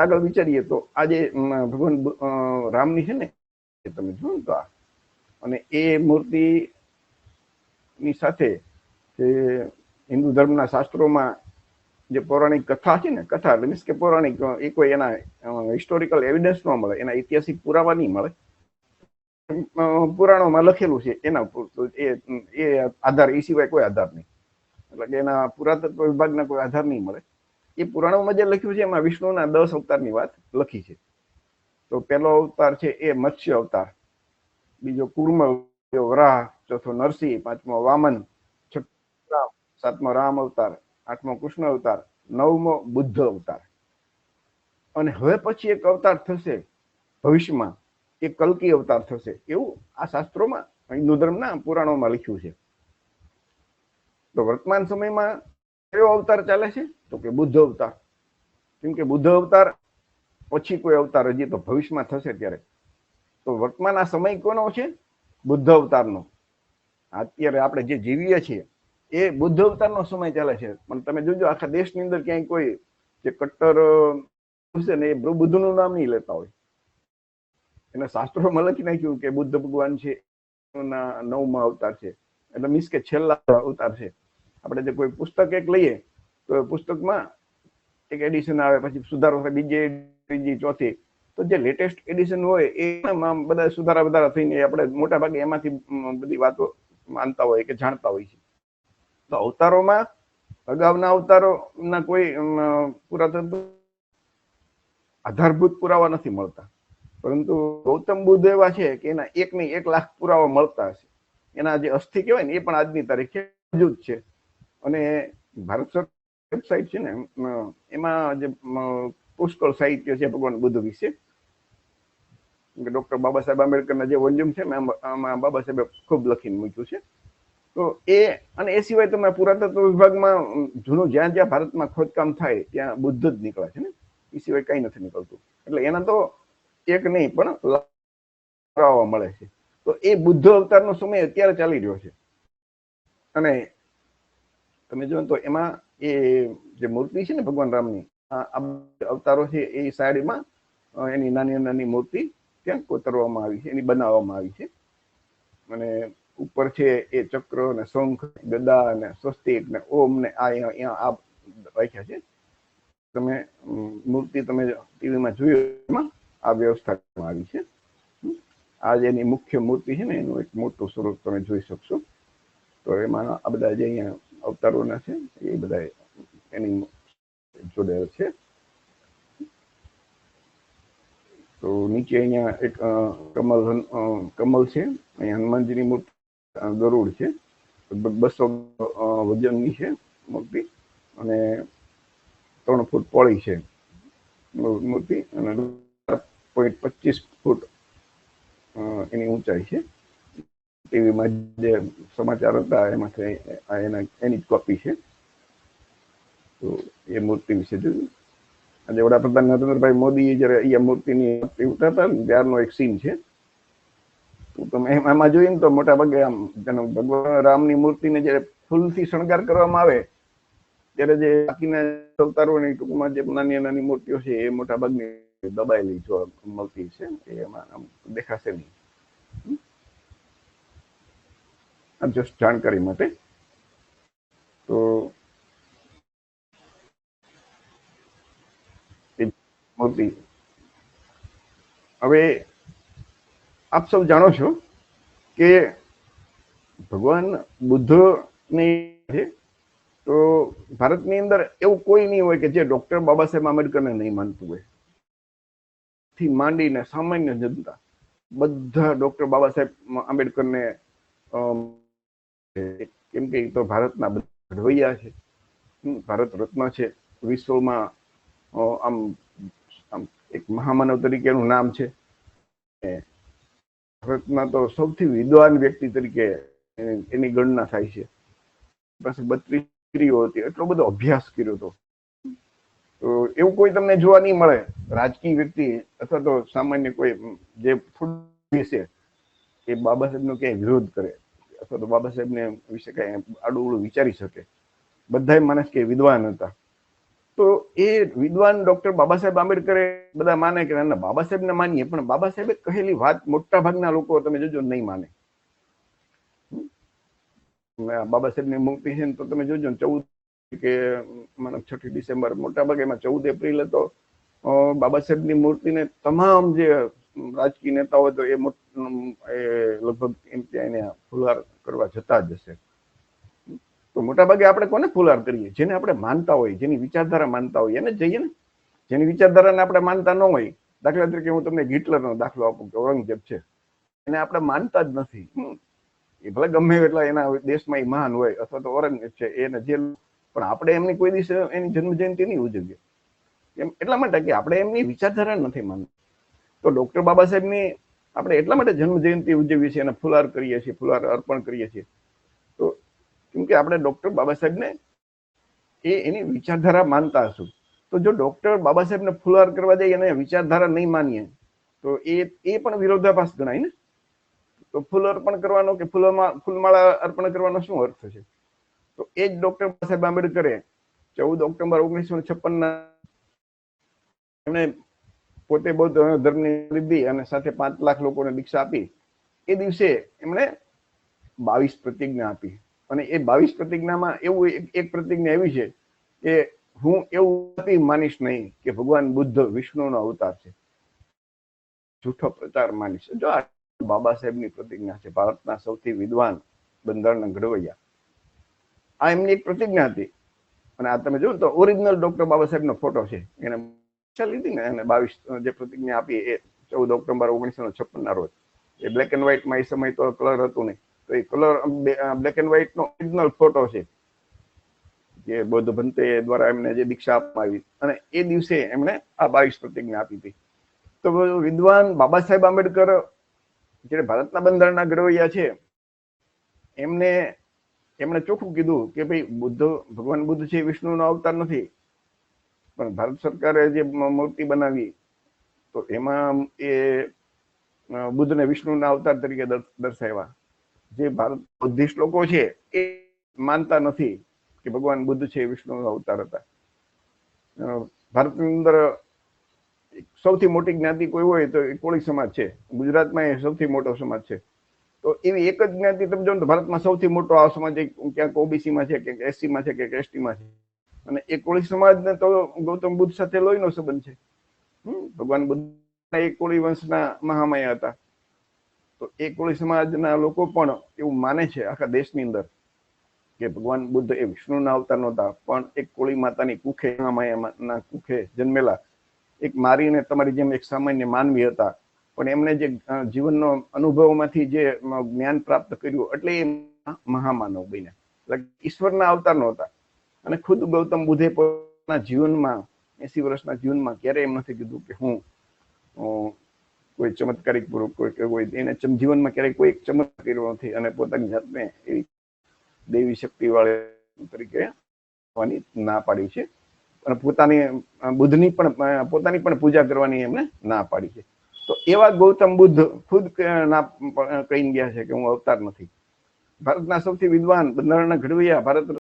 આગળ વિચારીએ તો આજે ભગવાન રામની છે ને, એ તમે જુઓ તો આ. અને એ મૂર્તિ ની સાથે જે હિન્દુ ધર્મના શાસ્ત્રોમાં જે પૌરાણિક કથા છે ને, કથા એટલે મીન્સ કે પૌરાણિક એ કોઈ એના હિસ્ટોરિકલ એવિડન્સ ન મળે, એના ઐતિહાસિક પુરાવા નહીં મળે. પુરાણોમાં લખેલું છે એના એ એ આધાર, એ સિવાય કોઈ આધાર નહીં. એટલે કે એના પુરાતત્વ વિભાગના કોઈ આધાર નહીં મળે. એ પુરાણોમાં જે લખ્યું છે, એમાં વિષ્ણુના દસ અવતારની વાત લખી છે. તો પહેલો અવતાર છે એ મત્સ્ય અવતાર. બીજો કુર્મ વરાહ, ચોથો નરસિંહ, પાંચમો વામન, છઠ્ઠો સાતમો રામ અવતાર, આઠમો કૃષ્ણ અવતાર, નવમો બુદ્ધ અવતાર. અને હવે પછી એક અવતાર થશે ભવિષ્યમાં. એ કલ્કી અવતાર થશે. એવું આ શાસ્ત્રોમાં હિન્દુ ધર્મના પુરાણોમાં લખ્યું છે. તો વર્તમાન સમયમાં કયો અવતાર ચાલે છે? તો કે બુદ્ધ અવતાર. કેમ કે બુદ્ધ અવતાર પછી કોઈ અવતાર હજી તો ભવિષ્યમાં થશે ત્યારે. તો વર્તમાન આ સમય કોનો છે? બુદ્ધ અવતારનો. અત્યારે આપણે જે જીવીએ છીએ, એ બુદ્ધ અવતારનો સમય ચાલે છે. પણ તમે જોજો, આખા દેશની અંદર ક્યાંય કોઈ જે કટ્ટર છે ને એ બુદ્ધનું નામ નહીં લેતા હોય. એને શાસ્ત્રોમાં લખી નાખ્યું કે બુદ્ધ ભગવાન છે નવમા અવતાર છે. એટલે મીન્સ કે છેલ્લા અવતાર છે. આપણે જે કોઈ પુસ્તક એક લઈએ, તો પુસ્તકમાં એક એડિશન આવે, પછી સુધારો થાય, બીજી ત્રીજી, ચોથી. તો જે લેટેસ્ટ એડિશન હોય, એમાં બધા સુધારા વધારા થઈને આપણે મોટા ભાગે એમાંથી બધી વાતો માનતા હોય કે જાણતા હોય છે. તો અવતારોમાં, અગાઉના અવતારોના કોઈ પુરાતન આધારભૂત પુરાવા નથી મળતા. પરંતુ ગૌતમ બુદ્ધ એવા છે કે એના એક ની એક લાખ પુરાવા મળતા હશે. એના જે અસ્થિ કહેવાય ને, એ પણ આજની તારીખે મોજૂદ છે. અને ભારત સરકાર વેબસાઇટ છે ને એમાં જે પુષ્કળ સાહિત્ય છે ભગવાન બુદ્ધ વિશે. ડોક્ટર બાબા સાહેબ આંબેડકરના જે વોલ્યુમ છે આમાં- બાબા સાહેબે ખૂબ લખીને મૂક્યું છે. તો એ, અને એ સિવાય તમે પુરાતત્વ વિભાગમાં જૂનું જ્યાં જ્યાં ભારતમાં ખોદકામ થાય, ત્યાં બુદ્ધ જ નીકળે છે ને. એ સિવાય કઈ નથી નીકળતું. એટલે એના તો એક નહીં, પણ મળે છે. તો એ બુદ્ધ અવતારનો સમય અત્યારે ચાલી રહ્યો છે. અને તમે જો તો એમાં એ જે મૂર્તિ છે ને ભગવાન રામની, આ અવતારો છે એ સાઈડમાં એની નાની નાની મૂર્તિ ત્યાં કોતરવામાં આવી છે, એની બનાવવામાં આવી છે. અને ઉપર છે એ ચક્ર અને શંખ, ગદા અને સ્વસ્તિક ને ઓમ ને આ અહીંયા આ રાખ્યા છે. તમે મૂર્તિ તમે ટીવીમાં જોયું એમાં આ વ્યવસ્થા આવી છે. આ જે એની મુખ્ય મૂર્તિ છે ને, એનું એક મોટું સ્વરૂપ તમે જોઈ શકશો. તો એમાં આ બધા જે અહીંયા અવતારોના છે, એ બધા એની જોડે છે. તો નીચે અહીંયા એક કમલ કમલ છે, અહીંયા હનુમાનજીની મૂર્તિ ગરુડ છે. બસો વજનની છે મૂર્તિ અને ત્રણ ફૂટ પોળી છે મૂર્તિ અને પોઈન્ટ પચીસ ફૂટ એની ઊંચાઈ છે. ટીવીમાં જે સમાચાર હતા, એમાંથી એના, એની જ કોપી છે. તો એ મૂર્તિ વિશે જોયું. આજે વડાપ્રધાન નરેન્દ્રભાઈ મોદી જયારે અહીંયા મૂર્તિની ઉતારતા ને, ત્યારનો એક સીન છે. તમે એમાં જોઈને તો મોટા ભાગે આમ જેનો ભગવાન રામની મૂર્તિને જયારે ફૂલથી શણગાર કરવામાં આવે, ત્યારે જે બાકીના અવતારોની ટૂંકમાં જે નાની નાની મૂર્તિઓ છે, એ મોટા ભાગની દબાયેલી જોવા મળતી છે. એમાં આમ દેખાશે નહીં હમ. આ જસ્ટ જાણકારી માટે. તો મૂર્તિ. હવે આપ સૌ જાણો છો કે ભગવાન બુદ્ધની તો ભારતની અંદર એવું કોઈ નહીં હોય કે જે ડોક્ટર બાબા સાહેબ આંબેડકરને નહીં માનતું હોય. થી માંડીને સામાન્ય જનતા બધા ડોક્ટર બાબા સાહેબ આંબેડકરને કેમ કે તો ભારતના ઘડવૈયા છે. ભારત રત્ન છે. વિશ્વમાં આમ આમ એક મહામાનવ તરીકેનું નામ છે. ભારતમાં તો સૌથી વિદ્વાન વ્યક્તિ તરીકે એની એની ગણના થાય છે. પાસે બત્રીસ સ્ત્રીઓ હતી. એટલો બધો અભ્યાસ કર્યો હતો તો એવું કોઈ તમને જોવા નહીં મળે. રાજકીય વ્યક્તિ અથવા તો સામાન્ય કોઈ, જે ફૂડ છે એ બાબા સાહેબનો ક્યાંય વિરોધ કરે. અથવા તો બાબા સાહેબને વિશે કઈ આડું વિચારી શકે. બધા માણસ કે વિદ્વાન હતા. તો એ વિદ્વાન ડોક્ટર બાબા સાહેબ આંબેડકરે બધા માને કે ના બાબા સાહેબને માનીએ, પણ બાબા સાહેબે કહેલી વાત મોટા ભાગના લોકો તમે જોજો નહીં માને. બાબા સાહેબની મૂર્તિ છે તો તમે જોજો ચૌદ કે, મને છઠ્ઠી ડિસેમ્બર, મોટા ભાગે એમાં ચૌદ એપ્રિલ હતો. બાબા સાહેબની મૂર્તિને તમામ જે રાજકીય નેતાઓ તો એ લગભગ એમ ત્યાં એને ફુલાર કરવા જતા જ હશે. તો મોટા ભાગે આપણે કોને ફુલાર કરીએ? જેને આપણે માનતા હોય, જેની વિચારધારા માનતા હોય, એને જઈએ ને. જેની વિચારધારાને આપણે માનતા ન હોય, દાખલા તરીકે હું તમને હિટલરનો દાખલો આપું કે ઔરંગઝેબ છે. એને આપણે માનતા જ નથી. એ ભલે ગમે એટલા એના દેશમાં એ મહાન હોય અથવા તો ઔરંગઝેબ છે એને જે પણ આપણે એમની કોઈ દિવસ એની જન્મ જયંતિ નહીં ઉજવીએ. એમ એટલા માટે કે આપણે એમની વિચારધારા નથી માનતા. તો ડોક્ટર બાબા સાહેબની આપણે એટલા માટે જન્મ જયંતિ ઉજવીએ છીએ અને ફુલાર કરીએ છીએ, ફુલાર અર્પણ કરીએ છીએ. તો કેમ કે આપણે ડોક્ટર બાબા સાહેબને એ એની વિચારધારા માનતા હશું. તો જો ડોક્ટર બાબા સાહેબને ફુલાર કરવા જઈએ અને વિચારધારા નહીં માનીએ, તો એ એ પણ વિરોધાભાસ ગણાય ને? તો ફૂલ અર્પણ કરવાનો કે ફૂલમાં, ફૂલમાળા અર્પણ કરવાનો શું અર્થ છે? તો એ જ ડોક્ટર બાબા સાહેબ આંબેડકરે ચૌદ ઓક્ટોબર ઓગણીસો છપ્પન ના એમણે પોતે બૌદ્ધ ધર્મની લીધી અને સાથે પાંચ લાખ લોકોને દીક્ષા આપી, એ દિવસે એમણે બાવીસ પ્રતિજ્ઞા આપી. અને એ બાવીસ પ્રતિજ્ઞામાં એવું એક- પ્રતિજ્ઞા એવી છે કે હું એવું માનીશ નહીં કે ભગવાન બુદ્ધ, વિષ્ણુનો અવતાર છે. જૂઠો પ્રચાર માનીશ. જો આ બાબા સાહેબની પ્રતિજ્ઞા છે, ભારતના સૌથી વિદ્વાન બંધારણના ઘડવૈયા. આ એમની એક પ્રતિજ્ઞા હતી. અને આ તમે જોયું તો ઓરિજિનલ ડોક્ટર બાબા સાહેબનો ફોટો છે. એને પરીક્ષા લીધી ને અને બાવીસ જે પ્રતિજ્ઞા આપી એ ચૌદ ઓક્ટોબર ઓગણીસો છપ્પન ના રોજ. એ બ્લેક એન્ડ વ્હાઇટમાં એ સમય તો કલર હતું નહીં. તો એ કલર બ્લેક એન્ડ વ્હાઇટ નો ઓરિજિનલ ફોટો છે. જે બૌદ્ધ ભંતે દ્વારા એમને જે દીક્ષા આપવામાં આવી. અને એ દિવસે એમણે આ બાવીસ પ્રતિજ્ઞા આપી હતી. તો વિદ્વાન બાબા સાહેબ આંબેડકર જે ભારતના બંધારણના ઘડવૈયા છે, એમને, એમણે ચોખ્ખું કીધું કે ભાઈ બુદ્ધ, ભગવાન બુદ્ધ છે, વિષ્ણુનો અવતાર નથી. પણ ભારત સરકારે જે મૂર્તિ બનાવી, તો એમાં એ બુદ્ધને વિષ્ણુના અવતાર તરીકે દર્શાવ્યા. જે ભારત બુદ્ધિસ્ટ લોકો છે, એ માનતા નથી કે ભગવાન બુદ્ધ છે, વિષ્ણુનો અવતાર હતા. ભારતની અંદર સૌથી મોટી જ્ઞાતિ કોઈ હોય તો એ કોળી સમાજ છે. ગુજરાતમાં એ સૌથી મોટો સમાજ છે. તો એવી એક જ જ્ઞાતિ તમે જો ભારતમાં સૌથી મોટો આ સમાજ ક્યાંક ઓબીસીમાં છે, ક્યાંક એસસીમાં છે, ક્યાંક એસટીમાં છે. અને એ કોળી સમાજને તો ગૌતમ બુદ્ધ સાથે લોહીનો સંબંધ છે. ભગવાન બુદ્ધ એક કોળી વંશના મહામાયા હતા. તો એ સમાજના લોકો પણ એવું માને છે આખા દેશની અંદર કે ભગવાન બુદ્ધ એ વિષ્ણુના અવતાર નહોતા, પણ એક કોળી માતાની કુખે, મહામાયાના કુખે જન્મેલા. એક મારીને તમારી જેમ એક સામાન્ય માનવી હતા. પણ એમને જે જીવનનો અનુભવમાંથી જે જ્ઞાન પ્રાપ્ત કર્યું, એટલે એ મહામાનવ બન્યા. એટલે ઈશ્વરના અવતાર નહોતા. અને ખુદ ગૌતમ બુદ્ધે પોતાના જીવનમાં, એસી વર્ષના જીવનમાં ક્યારેય એમ નથી કીધું કે હું કોઈ ચમત્કારિક પૂર્વક કોઈ કોઈ એને જીવનમાં ક્યારેય કોઈ ચમત્કાર નથી અને પોતાની જાતને એવી દેવી શક્તિ વાળી તરીકે ના પાડી છે. અને પોતાની બુદ્ધની પણ પોતાની પણ પૂજા કરવાની એમને ના પાડી છે. તો એવા ગૌતમ બુદ્ધ ખુદ ના કહી ગયા છે કે હું અવતાર નથી. ભારતના સૌથી વિદ્વાન બંધારણના ઘડવૈયા ભારત